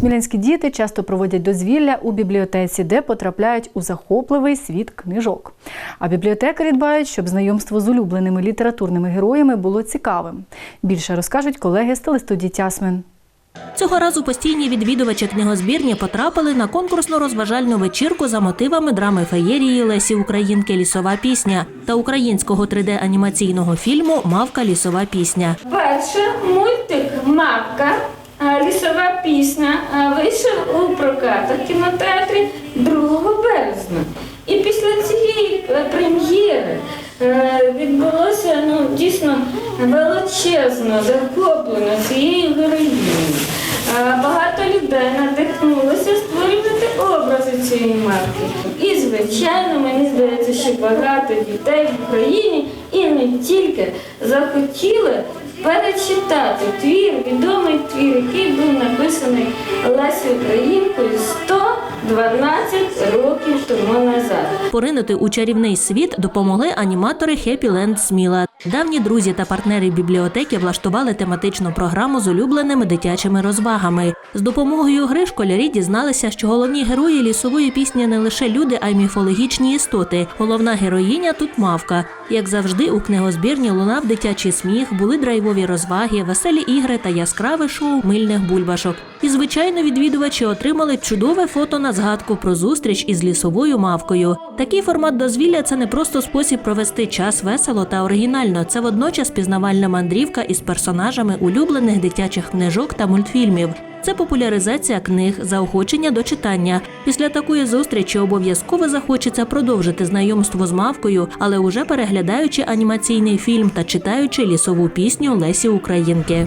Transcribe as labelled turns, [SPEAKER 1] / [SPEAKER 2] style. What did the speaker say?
[SPEAKER 1] Смілянські діти часто проводять дозвілля у бібліотеці, де потрапляють у захопливий світ книжок. А бібліотекарі дбають, щоб знайомство з улюбленими літературними героями було цікавим. Більше розкажуть колеги з телестудії Тясмин.
[SPEAKER 2] Цього разу постійні відвідувачі книгозбірні потрапили на конкурсно-розважальну вечірку за мотивами драми феєрії Лесі Українки Лісова пісня та українського 3D-анімаційного фільму Мавка лісова пісня.
[SPEAKER 3] Перше мультик Мавка. Лісова пісня вийшов у прокатах кінотеатрі 2 березня. І після цієї е, прем'єри е, відбулося ну, дійсно величезне захоплення цією героїнею. Е, Багато людей надихнулося створювати образи цієї марки. І, звичайно, мені здається, що багато дітей в Україні і не тільки захотіли перечитати твір, відомий твір, який був написаний Лесі Українкою 112 років тому назад.
[SPEAKER 2] Поринути у чарівний світ допомогли аніматори Happy Land Сміла. Давні друзі та партнери бібліотеки влаштували тематичну програму з улюбленими дитячими розвагами. З допомогою гри школярі дізналися, що головні герої лісової пісні не лише люди, а й міфологічні істоти. Головна героїня тут мавка. Як завжди, у книгозбірні лунав дитячий сміх, були драйвові розваги, веселі ігри та яскраве шоу мильних бульбашок. І звичайно, відвідувачі отримали чудове фото на згадку про зустріч із лісовою мавкою. Такий формат дозвілля це не просто спосіб провести час весело та оригінально. Це водночас пізнавальна мандрівка із персонажами улюблених дитячих книжок та мультфільмів. Це популяризація книг, заохочення до читання. Після такої зустрічі обов'язково захочеться продовжити знайомство з мавкою, але уже переглядаючи анімаційний фільм та читаючи лісову пісню Лесі Українки.